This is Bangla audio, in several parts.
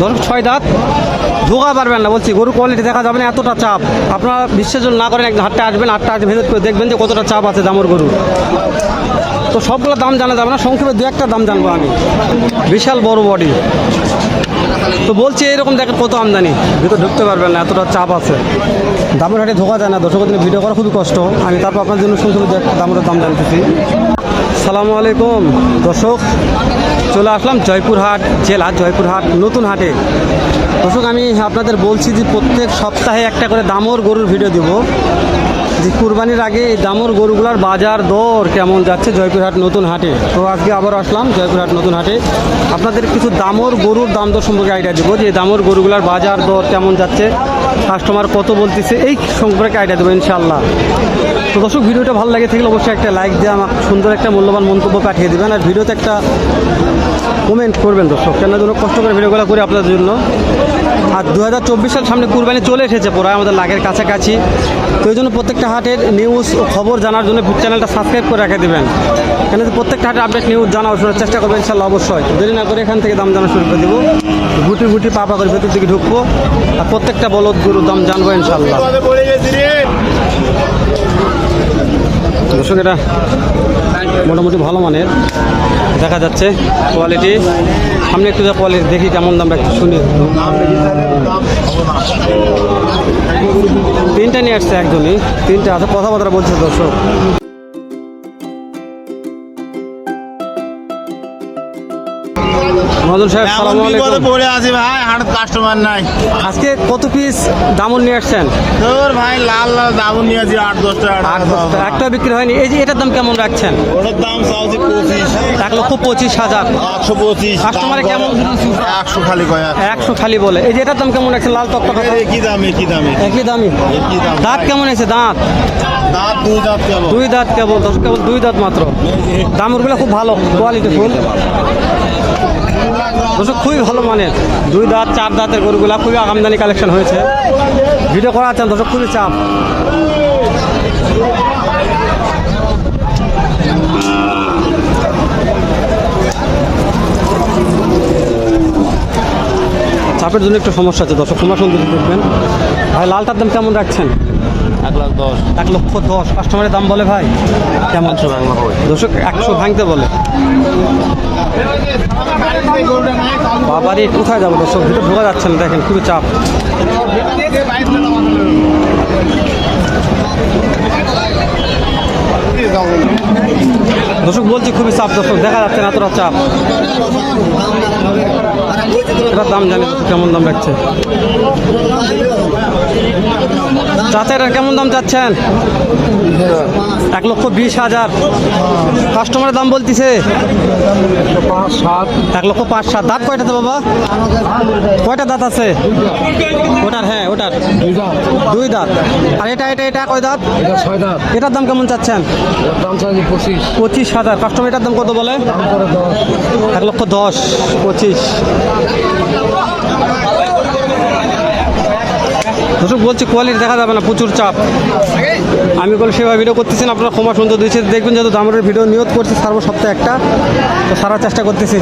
দর্শক ছয় দাঁত, ধোকা পারবেন না, বলছি গরু কোয়ালিটি দেখা যাবে না, এতটা চাপ। আপনারা বিশ্বাসজন না করেন একদম হাটটা আসবেন, হাটটা আসবে ভেতর করে দেখবেন যে কতটা চাপ আছে দামর গরু তো সবগুলো দাম জানা যাবে না, সংক্ষেপে দু একটা দাম জানব আমি। বিশাল বড় বডি তো বলছি, এরকম দেখেন কত আমদানি? ভিতরে ঢুকতে পারবেন না, এতটা চাপ আছে। দামের হাটে ধোকা যায় না দর্শকের দিনে ভিডিও করা খুবই কষ্ট। আমি তারপর আপনার জন্য একটা দামের দাম জানতেছি। সালামু আলাইকুম, দর্শক। চলে আসলাম জয়পুরহাট জেলা, জয়পুরহাট নতুন হাটে। দর্শক, আমি আপনাদের বলছি যে প্রত্যেক সপ্তাহে একটা করে দামর গরুর ভিডিও দিব। যে কুরবানির আগে এই দামর গরুগুলার বাজার দর কেমন যাচ্ছে জয়পুরহাট নতুন হাটে? তো আজকে আবার আসলাম জয়পুরহাট নতুন হাটে। আপনাদের কিছু দামর গরুর দাম দর সম্পর্কে আইডিয়া দেবো যে দামর গরুগুলার বাজার দর কেমন যাচ্ছে কাস্টমার কত বলতেছে, এই সম্পর্কে আইডিয়া দেবো ইনশাল্লাহ তো দর্শক, ভিডিওটা ভালো লাগে থাকলে অবশ্যই একটা লাইক দিয়ে আমাকে সুন্দর একটা মূল্যবান মন্তব্য পাঠিয়ে দেবেন আর ভিডিওতে একটা কমেন্ট করবেন দর্শক কেন জন্য কষ্ট করে ভিডিওগুলো করি আপনাদের জন্য। আর দু হাজার চব্বিশ সাল সামনে কুরবানি চলে এসেছে প্রায় আমাদের লাগের কাছাকাছি। তো এই জন্য প্রত্যেকটা হাটের নিউজ ও খবর জানার জন্য চ্যানেলটা সাবস্ক্রাইব করে রেখে দেবেন। এখানে প্রত্যেকটা হাটের আপডেট নিউজ জানা শোনার চেষ্টা করবেন ইনশাল্লাহ, অবশ্যই। দেরি না করে এখান থেকে দাম জানা শুরু করে দেবো। গুটি গুটি পা পা করে ভেতর দিকে ঢুকবো। আর প্রত্যেকটা বলদ গুরুর দাম জানব ইনশাল্লাহ। দর্শক, এটা মোটামুটি ভালো মানের, দেখা যাচ্ছে কোয়ালিটি সামনে একটু যা কোয়ালিটি দেখি কেমন দাম একটু শুনি। তিনটা নিয়ে আসছে একজনই তিনটা আছে, কথাবার্তা বলছে দর্শক। মহাজন সাহেব সালাম আলাইকুম। পড়ে আছি ভাই হাট কাস্টমার নাই। আজকে কত পিস দামন নিয়ে আসছেন? তোর ভাই লাল লাল দাম নিয়ে আছি আট দশ টাকা আট দশটা একটা বিক্রি হয়নি। এই যে এটার দাম কেমন রাখছেন? ওটার দাম চাওছি পঁচিশ। এক লক্ষ পঁচিশ হাজার। একশো পঁচিশ। কাস্টমারে কেমন? একশো খালি কয়া একশো খালি বলে। এই যে এটার দাম কেমন রাখছেন? লাল তক্তা একই দাম একই দামে একই দামি একই দাম। দাঁত কেমন আছে দাঁত? দাঁত দুই দাঁত কেবল। দুই দাঁত কেবল দশ কেবল দুই দাঁত মাত্র। দামগুলো খুব ভালো। কোয়ালিটি ফুল দর্শক খুবই ভালো মানের। দুই দাঁত চার দাঁতের গরুগুলা খুবই আমদানি কালেকশন হয়েছে। ভিডিও করা আছেন দর্শক খুবই চাপ। চাপের জন্য একটু সমস্যা আছে দর্শক তোমার সঙ্গে দেখবেন। ভাই লালটার দাম কেমন রাখছেন? এক লাখ দশ। এক লক্ষ দশ। কাস্টমারের দাম বলে ভাই? কেমন? দর্শক একশো ভাঙতে বলে। বাবারে, কোথায় যাব দর্শক? ভিতরে ঢোকা যাচ্ছে না, দেখেন, খুবই চাপ। দর্শক, বলছি খুবই চাপ, দর্শক, দেখা যাচ্ছে না, এতটা চাপ। এটার দাম জানি কেমন দাম রাখছে। চাচা কেমন দাম চাচ্ছেন? এক লক্ষ বিশ হাজার। কাস্টমারের দাম বলতিছে। এক লক্ষ পাঁচ সাত। দাঁত কয়টাতে বাবা? কয়টা দাঁত আছে? ওটার হ্যাঁ ওটার। দুই দাঁত। আর এটা এটা এটা কয় দাঁত? এটার দাম কেমন চাচ্ছেন? পঁচিশ। হাজার। কাস্টমার এটার দাম কত বলে? এক লক্ষ দশ পঁচিশ। দর্শক বলছি কোয়ালিটি দেখা যাবে না প্রচুর চাপ। আমি বলে সেভাবে ভিডিও করতেছি না আপনারা ক্ষমা সুন্দর দিয়েছে দেখবেন যেহেতু দামের ভিডিও নিয়োগ করছি সারবো সপ্তাহে একটা। তো সারার চেষ্টা করতেছি।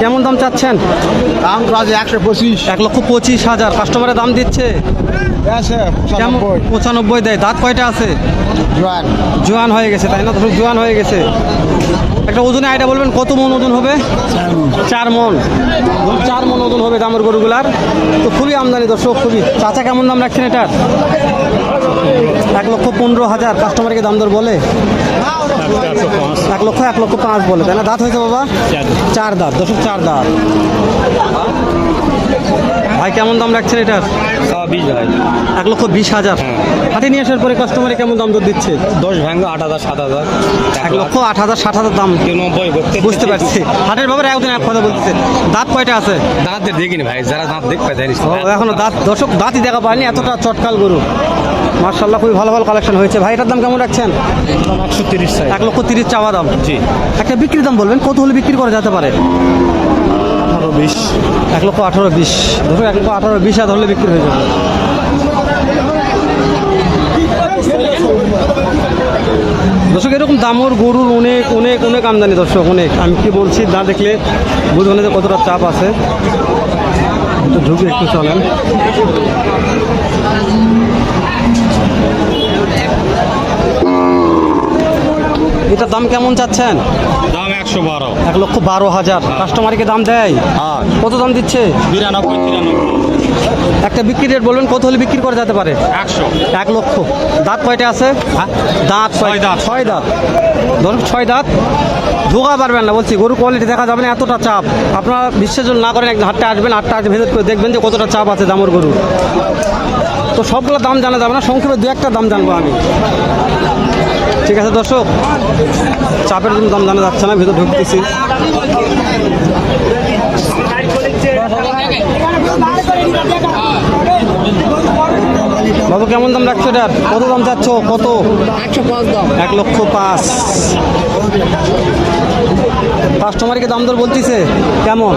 কেমন দাম চাচ্ছেন? দাম তো আছে একশো পঁচিশ। এক লক্ষ পঁচিশ হাজার। কাস্টমারের দাম দিচ্ছে? পঁচানব্বই দেয়। দাঁত কয়টা আছে? জোয়ান। জোয়ান হয়ে গেছে তাই না? দর্শক জোয়ান হয়ে গেছে। একটা ওজনে আইটা বলবেন? কত মন ওজন হবে? চার মন। চার মন ওজন হবে দামের গরুগুলার। তো খুবই আমদানি দর্শক খুবই। চাচা কেমন দাম রাখছেন এটার? এক লক্ষ পনেরো হাজার কাস্টমারকে দাম দর বলে? এক লক্ষ এক লক্ষ পাঁচ বলে তাই না? দাঁত হয়েছে বাবা? চার দাঁত। দর্শক চার দাঁত। ভাই কেমন দাম রাখছেন এটার? বিশ ভাই। এক লক্ষ বিশ হাজার। হাটে নিয়ে আসার পরে কাস্টমারে কেমন দাম দর দিচ্ছে? দশ ভাঙবে আট হাজার সাত হাজার। এক লক্ষ আট হাজার ষাট হাজার দাম। নব্বই বুঝতে পারছি। হাটের ব্যাপারে একদিন এক কথা বলতেছে। দাঁত কয়টা আছে? দাঁতের দেখিনি ভাই যারা দাঁত দেখবে জানিস এখনও দাঁত দর্শক দাঁতই দেখা পায়নি এতটা চটকাল গরু। মার্শাল্লাহ খুবই ভালো ভালো কালেকশন হয়েছে। ভাই এটার দাম কেমন রাখছেন? একশো তিরিশ এক লক্ষ তিরিশ চাওয়া দাম। জি। একটা বিক্রির দাম বলবেন কত হলে বিক্রি করা যেতে পারে? আঠারো বিশ। এক লক্ষ আঠারো বিশ। ধরো এক লক্ষ আঠারো বিশ হাজার হলে বিক্রি হয়ে যাবে। দর্শক এরকম দামর গরুর অনেক অনেক অনেক আমদানি দর্শক অনেক। আমি কি বলছি না দেখলে বুঝবেন যে কতটা চাপ আছে। ঢুকে একটু চলেন। এটার দাম কেমন চাচ্ছেন? দাম একশো বারো। এক লক্ষ বারো হাজার। কাস্টমারকে দাম দেয়? হ্যাঁ। কত দাম দিচ্ছে? বিরানব্বই তিরানব্বই। একটা বিক্রি রেট বলবেন কত হলে বিক্রি করা যেতে পারে? একশো। এক লক্ষ। দাঁত কয়টা আছে? দাঁত ছয় দাঁত। ছয় দাঁত। ধরুন ছয় দাঁত। ঢোকা পারবেন না বলছি গরু কোয়ালিটি দেখা যাবে না এতটা চাপ। আপনারা বিশ্লেষণ না করেন একদম হাটটা আসবেন হাটটা আসবে ভেতর করে দেখবেন যে কতটা চাপ আছে দামর গরু তো সবগুলো দাম জানা যাবে না সংক্ষেপে দু একটা দাম জানব আমি। ঠিক আছে দর্শক চাপের জন্য দাম জানা যাচ্ছে না ভেতরে ঢুকতেছি। বাবু কেমন দাম রাখছো এটার? কত দাম চাচ্ছ? কত? একশো পাঁচ দাম। এক লক্ষ পাঁচ। কাস্টমারকে দাম দর বলতিছে? কেমন?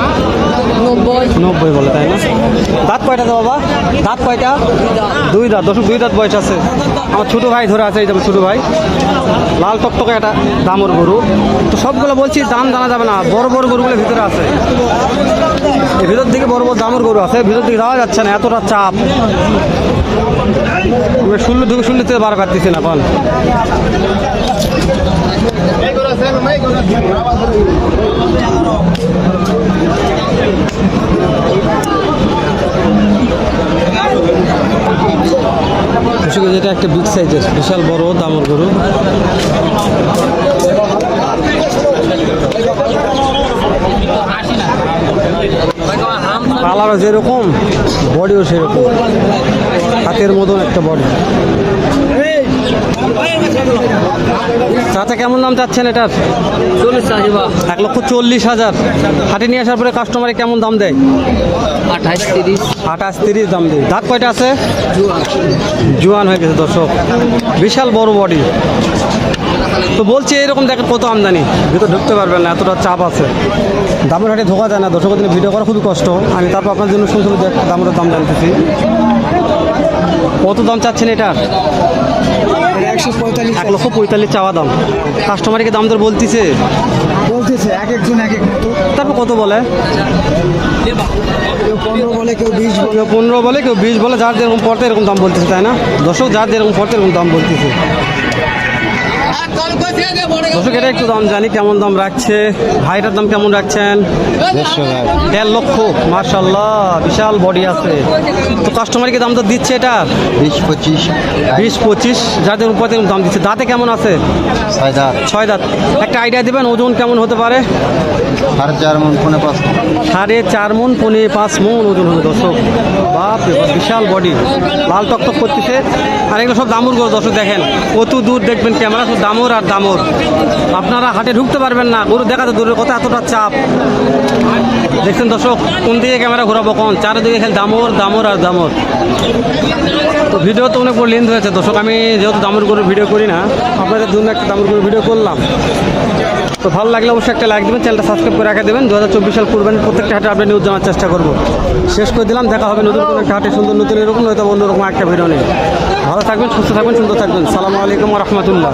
নব্বই। নব্বই বলে তাই না? দাঁত কয়টা তো বাবা? দাঁত কয়টা? দুই দাঁত। দশ দুই দাঁত বয়স আছে। আমার ছোটো ভাই ধরে আছে এই যে আমার ছোটো ভাই। লাল টকটকে একটা দামর গরু। তো সবগুলো বলছি দাম জানা যাবে না। বড় বড় গরুগুলো ভিতরে আছে। এই ভিতর দিকে বড় বড় দামর গরু আছে। ভিতর দিকে যাওয়া যাচ্ছে না এতটা চাপ। শুনলে ঢুকে শুনলে তো বার কাটতেছে না করে যেটা একটা বিগ সাইজের বিশাল বড় দামর গরু। কালারও যেরকম বডিও সেরকম। হাতের মতন একটা বডি চাচা কেমন দাম চাচ্ছেন এটার? এক লক্ষ চল্লিশ হাজার। হাটে নিয়ে আসার পরে কাস্টমারে কেমন দাম দেয়? আঠাইশ তিরিশ। আঠাশ তিরিশ দাম দেয়। দাঁত কয়টা আছে? জোয়ান। হয়ে গেছে দর্শক। বিশাল বড় বডি তো বলছি এরকম দেখেন কত আমদানি। ভিতর ঢুকতে পারবেন না এতটা চাপ আছে। দামের হাটে ঢোকা যায় না। দর্শকের জন্য ভিডিও করা খুবই কষ্ট। আমি তারপর আপনার জন্য শুনতে দামের দাম জানতেছি। কত দাম চাচ্ছেন এটার? একশো পঁয়তাল্লিশ এক লক্ষ পঁয়তাল্লিশ চাওয়া দাম। কাস্টমারকে দাম দর বলতেছে? বলতেছে এক একজন এক এক মতো। তারপর কত বলে? কেউ পনেরো বলে কেউ বিশ বলে। কেউ পনেরো বলে কেউ বিশ বলে যার যেরকম পড়তে এরকম দাম বলতেছে তাই না? দর্শক যার যেরকম পড়তে এরকম দাম বলতেছে। দর্শক এটা একটু দাম জানি কেমন দাম রাখছে? ভাইটার দাম কেমন রাখছেন? দেড় লক্ষ মার্শাল্লাহ বিশাল বডি আছে। তো কাস্টমারকে দাম তো দিচ্ছে এটা? বিশ পঁচিশ। বিশ পঁচিশ পড়তে এরকম দাম দিচ্ছে। দাঁতে কেমন আছে? ছয় দাঁত। ছয় দাঁত। একটা আইডিয়া দেবেন ওজন কেমন হতে পারে? সাড়ে চার মন পনেরো পাঁচ সাড়ে চার মন পনে পাঁচ মন ওজন হবে দর্শক। বাপ বিশাল বডি লাল টকটক করতেছে। আর এগুলো সব দামুর গরু দর্শক দেখেন। কত দূর দেখবেন ক্যামেরা দামর আর দামর। আপনারা হাটে ঢুকতে পারবেন না। গরু দেখাতে দূরের কথা, এতটা চাপ। দেখছেন দর্শক, কোন দিকে ক্যামেরা ঘোরাবো কোন? চারিদিকে খেলে দামর দামর আর দামর। তো ভিডিও তো অনেক বড় লেন্থ হয়েছে। দর্শক, আমি যেহেতু দামর গরুর ভিডিও করি না, আপনাদের জন্য একটা দামর গরুর ভিডিও করলাম। তো ভালো লাগলে অবশ্যই একটা লাইক দেবেন চ্যানেলটা সাবস্ক্রাইব করে রাখা দেবেন। দু হাজার চব্বিশ সাল করবেন প্রত্যেকটা হাটে আপনি নিউজ জানার চেষ্টা করব। শেষ করে দিলাম, দেখা হবে নতুন একটা হাটে সুন্দর নতুন এরকম হয়তো অন্যরকম একটা ভিডিও নেই ভালো থাকবেন সুস্থ থাকবেন সুন্দর থাকবেন। সালামু আলাইকুম রহমতুল্লাহ।